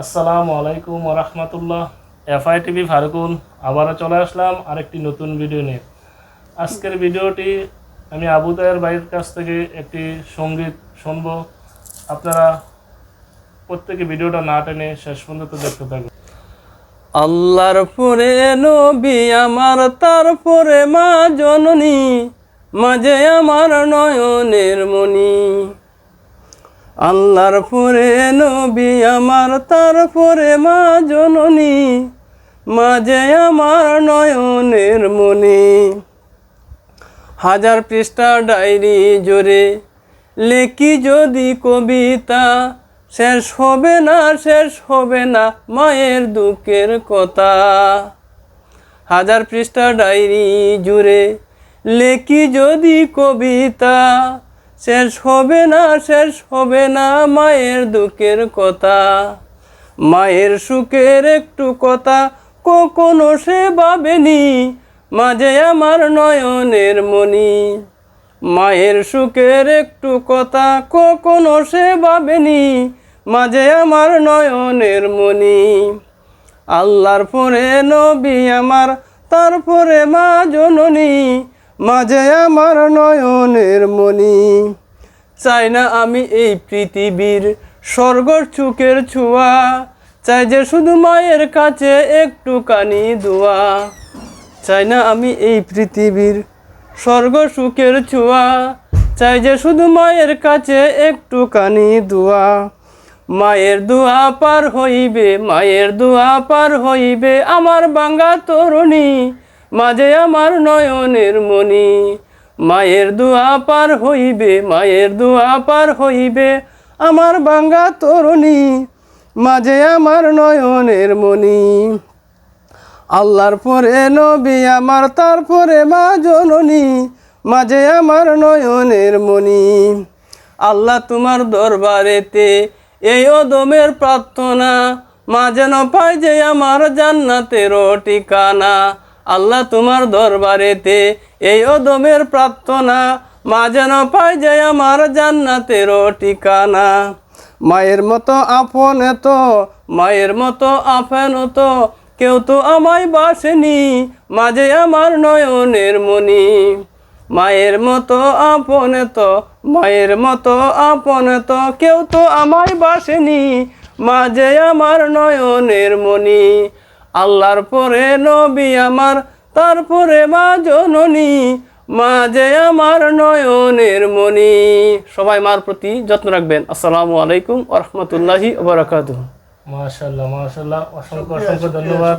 আসসালামু আলাইকুম রহমতুল্লাহ। FI TV ফারুকুন আবারও চলে আসলাম আরেকটি নতুন ভিডিও নিয়ে। আজকের ভিডিওটি আমি আবু তায়ের ভাইয়ের কাছ থেকে একটি সংগীত শুনব। আপনারা প্রত্যেকে ভিডিওটা না টেনে শেষ পর্যন্ত দেখতে থাকুন। আল্লাহর পরে নবী, আমার তারপরে মা জননী, মাঝে আমার নয়নের মণি। আল্লাহর পরে নবী আমার তারপরে মা জননী, মাঝে আমার নয়নের মণি। হাজার পৃষ্ঠা ডায়েরি জোরে লেখি যদি কবিতা, শেষ হবে না, শেষ হবে না মায়ের দুঃখের কথা। হাজার পৃষ্ঠা ডায়েরি জুড়ে লেখি যদি কবিতা শেষ হবে না, শেষ হবে না মায়ের দুঃখের কথা। মায়ের সুখের একটু কথা, কখনো সে ভাবেনি, মাঝে আমার নয়নের মণি। মায়ের সুখের একটু কথা, কখনো সে ভাবেনি, মাঝে আমার নয়নের মণি। আল্লাহর পরে নবী আমার, তারপরে মা জননী। মাঝে আমার নয়নের মণি। চাই না আমি এই পৃথিবীর স্বর্গর চুকের ছোঁয়া। চাই যে শুধু মায়ের কাছে একটু কানি দোয়া। চাই না আমি এই পৃথিবীর স্বর্গ সুখের ছোঁয়া। চাই যে শুধু মায়ের কাছে একটু কানি দোয়া। মায়ের দোয়া পার হইবে, মায়ের দোয়া পার হইবে আমার বাঙ্গা তরুণী। মাঝে আমার নয়নের মণি, মায়ের দুয়া পার হইবে, মায়ের দুয়া পার হইবে আমার বাঙ্গা তরুণী, মাঝে আমার নয়নের মণি। আল্লাহর পরে নবী, আমার তারপরে মা জননী, মাঝে আমার নয়নের মণি। আল্লাহ তোমার দরবারেতে এই অদমের প্রার্থনা, মা যেন পাই যে আমার জান্নাতের ঠিকানা। আল্লাহ তোমার দরবারেতে এই অদমের প্রার্থনা, মা যেন পাই যে আমার জান্নাতের ঠিকানা। মায়ের মতো আপন এত, মায়ের মতো আপন তো কেউ তো আমায় বাসেনি মাঝে আমার নয়নের মণি। মায়ের মতো আপন তো মায়ের মতো আপন তো কেউ তো আমায় বাসেনি মাঝে আমার নয়নের মণি। আল্লাহর পরে নবী আমার তারপরে মা জননী মাঝে আমার নয়নের মণি। সবাই মার প্রতি যত্ন রাখবেন। আসসালামু আলাইকুম ওরহমতুল্লাহি ওবরাকাত মাশাল্লাহ মাশাল্লাহ অসংখ্য অসংখ্য ধন্যবাদ।